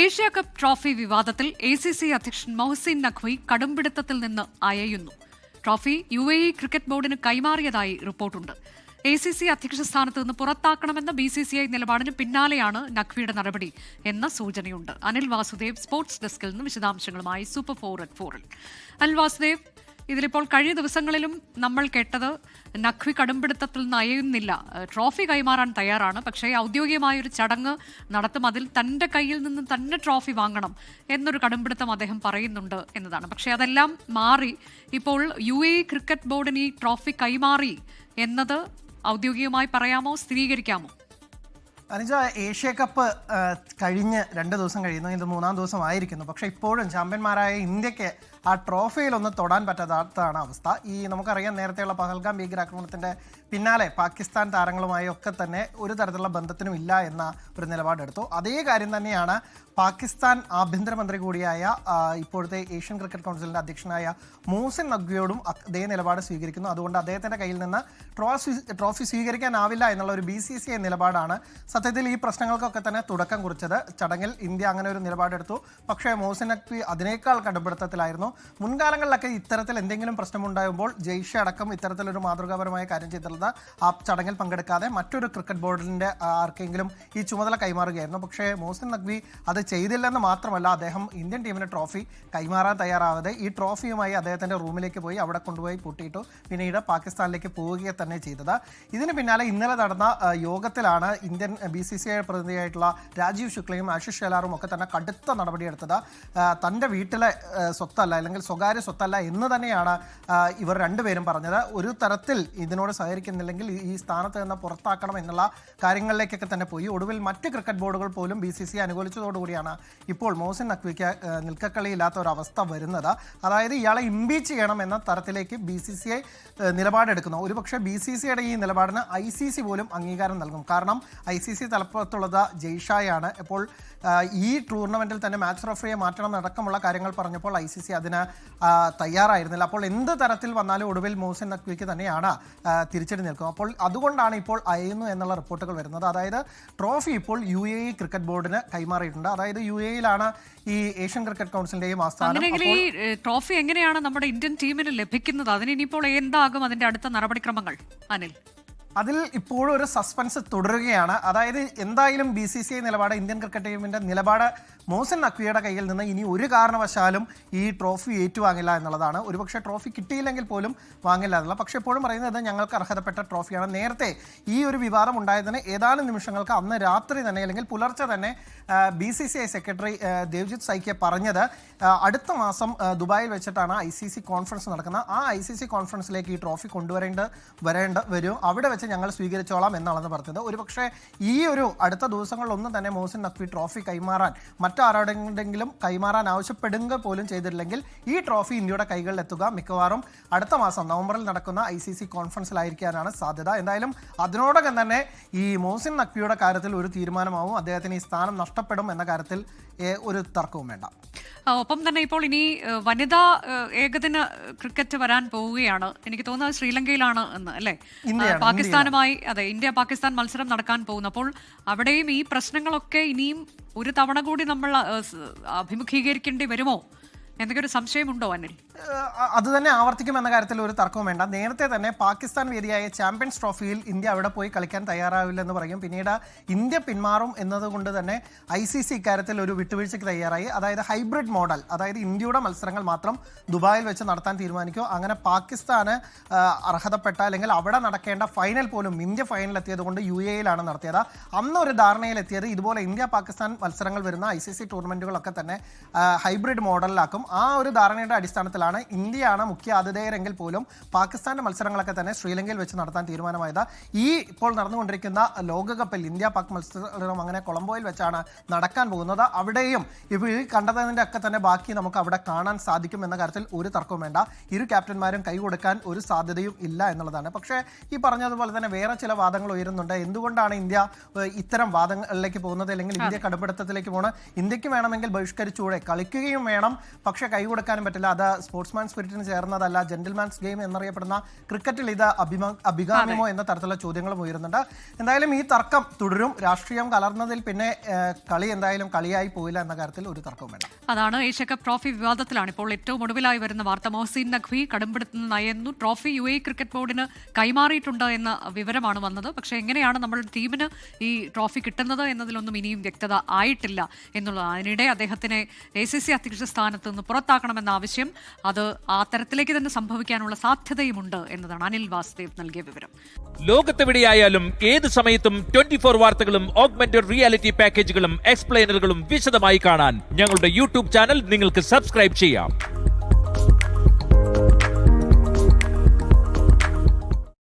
Asia cup trophy വിവാദത്തിൽ A C C അധ്യക്ഷൻ മൊഹസിൻ നഖ്വി കടുംപിടുത്തത്തിൽ നിന്ന് അയയുന്നു. Trophy U A E cricket ബോർഡിന് കൈമാറിയതായി റിപ്പോർട്ടുണ്ട്. എ സി സി അധ്യക്ഷ സ്ഥാനത്ത് നിന്ന് പുറത്താക്കണമെന്ന ബി സി സി ഐ നിലപാടിന് പിന്നാലെയാണ് നഖ്വിയുടെ നടപടി എന്ന സൂചനയുണ്ട്. അനിൽ വാസുദേവ് സ്പോർട്സ് ഡെസ്കിൽ നിന്ന് വിശദാംശങ്ങളുമായി സൂപ്പർ ഫോർ അറ്റ് ഫോറിൽ. അനിൽ വാസുദേവ് ഇതിലിപ്പോൾ കഴിഞ്ഞ ദിവസങ്ങളിലും നമ്മൾ കേട്ടത് നഖ്വി കടുംപിടുത്തത്തിൽ നിന്ന് അയയുന്നില്ല ട്രോഫി കൈമാറാൻ തയ്യാറാണ്. പക്ഷേ ഔദ്യോഗികമായ ഒരു ചടങ്ങ് നടത്തും. അതിൽ തന്റെ കയ്യിൽ നിന്ന് തന്നെ ട്രോഫി വാങ്ങണം എന്നൊരു കടുംപിടുത്തം അദ്ദേഹം പറയുന്നുണ്ട് എന്നതാണ്. പക്ഷേ അതെല്ലാം മാറി. ഇപ്പോൾ യു എ ക്രിക്കറ്റ് ബോർഡിന് ഈ ട്രോഫി കൈമാറി എന്നത് ഔദ്യോഗികമായി പറയാമോ? സ്ഥിരീകരിക്കാമോ? അനുജ ഏഷ്യ കപ്പ് കഴിഞ്ഞ് രണ്ട് ദിവസം കഴിയുന്നു. ഇത് മൂന്നാം ദിവസം ആയിരിക്കുന്നു പക്ഷേ ഇപ്പോഴും ചാമ്പ്യന്മാരായ ഇന്ത്യയ്ക്ക് ആ ട്രോഫിയിൽ ഒന്ന് തൊടാൻ പറ്റാത്തതാണ് അവസ്ഥ. ഈ നമുക്കറിയാം നേരത്തെയുള്ള പഹൽഗാം ഭീകരാക്രമണത്തിന്റെ പിന്നാലെ പാകിസ്ഥാൻ താരങ്ങളുമായി ഒക്കെ തന്നെ ഒരു തരത്തിലുള്ള ബന്ധത്തിനും ഇല്ല എന്ന ഒരു നിലപാടെടുത്തു. അതേ കാര്യം തന്നെയാണ് പാകിസ്ഥാൻ ആഭ്യന്തരമന്ത്രി കൂടിയായ ഇപ്പോഴത്തെ ഏഷ്യൻ ക്രിക്കറ്റ് കൗൺസിലിന്റെ അധ്യക്ഷനായ മൂസിൻ നഖ്വിയോടും അതേ നിലപാട് സ്വീകരിക്കുന്നു. അതുകൊണ്ട് അദ്ദേഹത്തിന്റെ കയ്യിൽ നിന്ന് ട്രോഫി ട്രോഫി സ്വീകരിക്കാനാവില്ല എന്നുള്ള ഒരു ബി സി സി ഐ നിലപാടാണ് സത്യത്തിൽ ഈ പ്രശ്നങ്ങൾക്കൊക്കെ തന്നെ തുടക്കം കുറിച്ചത്. ചടങ്ങിൽ ഇന്ത്യ അങ്ങനെ ഒരു നിലപാടെടുത്തു. പക്ഷേ മോസിൻ നഖ്വി അതിനേക്കാൾ കടുംപിടുത്തത്തിലായിരുന്നു. മുൻകാലങ്ങളിലൊക്കെ ഇത്തരത്തിൽ എന്തെങ്കിലും പ്രശ്നമുണ്ടാകുമ്പോൾ ജയ്ഷെ അടക്കം ഇത്തരത്തിലൊരു മാതൃകാപരമായ കാര്യം ചെയ്തിരുന്നത് ആ ചടങ്ങിൽ പങ്കെടുക്കാതെ മറ്റൊരു ക്രിക്കറ്റ് ബോർഡിന്റെ ആർക്കെങ്കിലും ഈ ചുമതല കൈമാറുകയായിരുന്നു. പക്ഷേ മോസിൻ നഖ്വി അത് ചെയ്തില്ലെന്ന് മാത്രമല്ല അദ്ദേഹം ഇന്ത്യൻ ടീമിന് ട്രോഫി കൈമാറാൻ തയ്യാറാവാതെ ഈ ട്രോഫിയുമായി അദ്ദേഹത്തിന്റെ റൂമിലേക്ക് പോയി അവിടെ കൊണ്ടുപോയി പൂട്ടിയിട്ടു പിന്നീട് പാകിസ്ഥാനിലേക്ക് പോവുകയെ തന്നെ ചെയ്തത്. ഇതിന് പിന്നാലെ ഇന്നലെ നടന്ന യോഗത്തിലാണ് Indian B C C I പ്രതിനിധിയായിട്ടുള്ള Rajeev ശുക്ലയും ആഷിഷ് ഷെലാറും ഒക്കെ തന്നെ കടുത്ത നടപടിയെടുത്തത്. തന്റെ വീട്ടിലെ സ്വത്തല്ല അല്ലെങ്കിൽ സ്വകാര്യ സ്വത്തല്ല എന്ന് തന്നെയാണ് ഇവർ രണ്ടുപേരും പറഞ്ഞത്. ഒരു തരത്തിൽ ഇതിനോട് സഹകരിക്കുന്നില്ലെങ്കിൽ ഈ- സ്ഥാനത്ത് നിന്ന് പുറത്താക്കണം എന്നുള്ള കാര്യങ്ങളിലേക്കൊക്കെ തന്നെ പോയി. ഒടുവിൽ മറ്റ് ക്രിക്കറ്റ് ബോർഡുകൾ പോലും ബി സി സി അനുകൂലിച്ചതോടുകൂടിയാണ് ഇപ്പോൾ മോസിൻ നഖ്വിക്ക് നിൽക്കക്കളിയില്ലാത്ത ഒരു അവസ്ഥ വരുന്നത്. അതായത് ഇയാളെ ഇമ്പീച്ച് ചെയ്യണം എന്ന തരത്തിലേക്ക് ബി സി സി ഐ നിലപാടെടുക്കുന്നു. ഒരുപക്ഷെ ബി സി സിയുടെ ഈ നിലപാടിന് ഐ സി സി പോലും അംഗീകാരം നൽകും. കാരണം ഐ സി സി തലപ്പത്തുള്ളത് ജയ്ഷായാണ്. ഇപ്പോൾ ഈ ടൂർണമെന്റിൽ തന്നെ മാച്ച് റഫറിയെ മാറ്റണം അടക്കമുള്ള കാര്യങ്ങൾ പറഞ്ഞപ്പോൾ ഐ സി സി അതിന് ആ, തയ്യാറായിരുന്നില്ല. അപ്പോൾ എന്ത് തരത്തിൽ വന്നാലും ഒടുവിൽ മോസിൻ നഖ്വിക്ക് തന്നെയാണ് തിരിച്ചടി നിൽക്കും. അപ്പോൾ അതുകൊണ്ടാണ് ഇപ്പോൾ അയയുന്നു എന്നുള്ള റിപ്പോർട്ടുകൾ വരുന്നത്. അതായത് ട്രോഫി ഇപ്പോൾ യു എ ഇ ക്രിക്കറ്റ് ബോർഡിന് കൈമാറിയിട്ടുണ്ട്. അതായത് യു എയിലാണ് ഈ ഏഷ്യൻ ക്രിക്കറ്റ് കൗൺസിലിന്റെയും ആസ്ഥാനം. ഈ ട്രോഫി എങ്ങനെയാണ് നമ്മുടെ ഇന്ത്യൻ ടീമിന് ലഭിക്കുന്നത്? അതിന് ഇനിയിപ്പോൾ എന്താകും അതിന്റെ അടുത്ത നടപടിക്രമങ്ങൾ? അനിൽ. അതിൽ ഇപ്പോഴും ഒരു സസ്പെൻസ് തുടരുകയാണ്. അതായത് എന്തായാലും ബി സി സി ഐ നിലപാട് ഇന്ത്യൻ ക്രിക്കറ്റ് ടീമിന്റെ നിലപാട് മോസൻ നഖ്വിയുടെ കയ്യിൽ നിന്ന് ഇനി ഒരു കാരണവശാലും ഈ ട്രോഫി ഏറ്റുവാങ്ങില്ല എന്നുള്ളതാണ്. ഒരുപക്ഷെ ട്രോഫി കിട്ടിയില്ലെങ്കിൽ പോലും വാങ്ങില്ല എന്നുള്ള പക്ഷേ എപ്പോഴും പറയുന്നത് ഞങ്ങൾക്ക് അർഹതപ്പെട്ട ട്രോഫിയാണ് നേരത്തെ ഈ ഒരു വിവാദം ഉണ്ടായതിന് ഏതാനും നിമിഷങ്ങൾക്ക് അന്ന് രാത്രി തന്നെ അല്ലെങ്കിൽ പുലർച്ചെ തന്നെ B C C I secretary Devajit Saikia പറഞ്ഞത് അടുത്ത മാസം ദുബായിൽ വെച്ചിട്ടാണ് ഐ സി സി കോൺഫറൻസ് നടക്കുന്നത്. ആ ഐ സി സി കോൺഫറൻസിലേക്ക് ഈ ട്രോഫി കൊണ്ടുവരേണ്ട വരേണ്ട വരും. അവിടെ വെച്ച് ഞങ്ങൾ സ്വീകരിച്ചോളാം എന്നാണെന്ന് പറഞ്ഞത്. ഒരുപക്ഷെ ഈ ഒരു അടുത്ത ദിവസങ്ങളിലൊന്നും തന്നെ മോസിൻ നഖ്വി ട്രോഫി കൈമാറാൻ മറ്റാരോടെങ്കിലും കൈമാറാൻ ആവശ്യപ്പെടുക പോലും ചെയ്തിട്ടില്ലെങ്കിൽ ഈ ട്രോഫി ഇന്ത്യയുടെ കൈകളിൽ എത്തുക മിക്കവാറും അടുത്ത മാസം നവംബറിൽ നടക്കുന്ന ഐ സി സി കോൺഫറൻസിലായിരിക്കാനാണ് സാധ്യത. എന്തായാലും അതിനോടകം തന്നെ ഈ മോസിൻ നഖ്വിയുടെ കാര്യത്തിൽ ഒരു തീരുമാനമാവും. അദ്ദേഹത്തിന് ഈ സ്ഥാനം നഷ്ടപ്പെടും എന്ന കാര്യത്തിൽ ഒരു തർക്കവും വേണ്ട. ഒപ്പം തന്നെ ഇപ്പോൾ ഇനി വനിതാ ഏകദിന ക്രിക്കറ്റ് വരാൻ പോവുകയാണ്. എനിക്ക് തോന്നുന്നത് ശ്രീലങ്കയിലാണ് എന്ന് അല്ലേ? പാകിസ്ഥാനുമായി അതെ ഇന്ത്യ പാകിസ്ഥാൻ മത്സരം നടക്കാൻ പോകുന്നു. അപ്പോൾ അവിടെയും ഈ പ്രശ്നങ്ങളൊക്കെ ഇനിയും ഒരു തവണ കൂടി നമ്മൾ അഭിമുഖീകരിക്കേണ്ടി വരുമോ? എന്നൊക്കെ ഒരു സംശയമുണ്ടോ അനിൽ? അത് തന്നെ ആവർത്തിക്കും എന്ന കാര്യത്തിൽ ഒരു തർക്കവും വേണ്ട. നേരത്തെ തന്നെ പാകിസ്ഥാൻ വേദിയായ ചാമ്പ്യൻസ് ട്രോഫിയിൽ ഇന്ത്യ അവിടെ പോയി കളിക്കാൻ തയ്യാറാവില്ല എന്ന് പറയും. പിന്നീട് ഇന്ത്യ പിന്മാറും എന്നതുകൊണ്ട് തന്നെ ഐ സി സി ഇക്കാര്യത്തിൽ ഒരു വിട്ടുവീഴ്ചയ്ക്ക് തയ്യാറായി. അതായത് ഹൈബ്രിഡ് മോഡൽ അതായത് ഇന്ത്യയുടെ മത്സരങ്ങൾ മാത്രം ദുബായിൽ വെച്ച് നടത്താൻ തീരുമാനിക്കും അങ്ങനെ പാകിസ്ഥാന് അർഹതപ്പെട്ട അല്ലെങ്കിൽ അവിടെ നടക്കേണ്ട ഫൈനൽ പോലും ഇന്ത്യ ഫൈനൽ എത്തിയത് കൊണ്ട് യു എയിലാണ് നടത്തിയത്. അന്ന് ഒരു ധാരണയിലെത്തിയത് ഇതുപോലെ ഇന്ത്യ പാകിസ്ഥാൻ മത്സരങ്ങൾ വരുന്ന ഐ സി സി ടൂർണമെന്റുകളൊക്കെ തന്നെ ഹൈബ്രിഡ് മോഡലിലാക്കും. ആ ഒരു ധാരണയുടെ അടിസ്ഥാനത്തിലാണ് ഇന്ത്യയാണ് മുഖ്യ ആതിഥേയരെങ്കിൽ പോലും പാകിസ്ഥാന്റെ മത്സരങ്ങളൊക്കെ തന്നെ ശ്രീലങ്കയിൽ വെച്ച് നടത്താൻ തീരുമാനമായത്. ഈ ഇപ്പോൾ നടന്നുകൊണ്ടിരിക്കുന്ന ലോകകപ്പിൽ ഇന്ത്യ പാക് മത്സരം അങ്ങനെ കൊളംബോയിൽ വെച്ചാണ് നടക്കാൻ പോകുന്നത്. അവിടെയും ഇപ്പോൾ ഈ കണ്ടതിന്റെ ഒക്കെ തന്നെ ബാക്കി നമുക്ക് അവിടെ കാണാൻ സാധിക്കും എന്ന കാര്യത്തിൽ ഒരു തർക്കവും വേണ്ട. ഇരു ക്യാപ്റ്റന്മാരും കൈ കൊടുക്കാൻ ഒരു സാധ്യതയും ഇല്ല എന്നുള്ളതാണ്. പക്ഷേ ഈ പറഞ്ഞതുപോലെ തന്നെ വേറെ ചില വാദങ്ങൾ ഉയരുന്നുണ്ട്. എന്തുകൊണ്ടാണ് ഇന്ത്യ ഇത്തരം വാദങ്ങളിലേക്ക് പോകുന്നത്? അല്ലെങ്കിൽ ഇന്ത്യ കടുപ്പിടുത്തത്തിലേക്ക് പോകണം ഇന്ത്യയ്ക്ക് വേണമെങ്കിൽ ബഹിഷ്കരിച്ചുകൂടെ? കളിക്കുകയും വേണം പക്ഷേ കൈ കൊടുക്കാനും പറ്റില്ല. അത് സ്പോർട്സ്മാൻ സ്പിരിറ്റിന് ചേർന്നതല്ല ജെന്റിൽമാൻസ് ഗെയിം എന്നറിയപ്പെടുന്ന ക്രിക്കറ്റിൽ ഇത് അഭിഗാമ്യമോ അഭികാമ്യമോ എന്ന തരത്തിലുള്ള ചോദ്യങ്ങളും ഉയരുന്നുണ്ട്. എന്തായാലും ഈ തർക്കം തുടരും. രാഷ്ട്രീയം കലർന്നതിൽ പിന്നെ കളി എന്തായാലും കളിയായി പോയില്ല എന്ന കാര്യത്തിൽ ഒരു തർക്കവും വേണ്ട. അതാണ് ഏഷ്യ കപ്പ് ട്രോഫി വിവാദത്തിലാണ്. ഇപ്പോൾ ഏറ്റവും ഒടുവിലായി വരുന്ന വാർത്ത. മോഹസിൻ നഖ്വി കടുംപിടുത്തുന്ന നയന്നു. ട്രോഫി യു എ ക്രിക്കറ്റ് ബോർഡിന് കൈമാറിയിട്ടുണ്ട് എന്ന വിവരമാണ് വന്നത്. പക്ഷേ എങ്ങനെയാണ് നമ്മുടെ ടീമിന് ഈ ട്രോഫി കിട്ടുന്നത് എന്നതിലൊന്നും ഇനിയും വ്യക്തത ആയിട്ടില്ല എന്നുള്ളത് അതിനിടെ അദ്ദേഹത്തിനെ എ സി സി അധ്യക്ഷ സ്ഥാനത്ത് നിന്ന് പുറത്താക്കണമെന്ന ആവശ്യം അത് ആ തരത്തിലേക്ക് തന്നെ സംഭവിക്കാനുള്ള സാധ്യതയുമുണ്ട് എന്നതാണ് അനിൽ വാസുദേവ് നൽകിയ വിവരം. ലോകത്തെവിടെയായാലും ഏത് സമയത്തും ട്വന്റി ഫോർ വാർത്തകളും ഓഗ്മെന്റഡ് റിയാലിറ്റി പാക്കേജുകളും എക്സ്പ്ലെയിനറുകളും വിശദമായി കാണാൻ ഞങ്ങളുടെ യൂട്യൂബ് ചാനൽ നിങ്ങൾക്ക് സബ്സ്ക്രൈബ് ചെയ്യാം.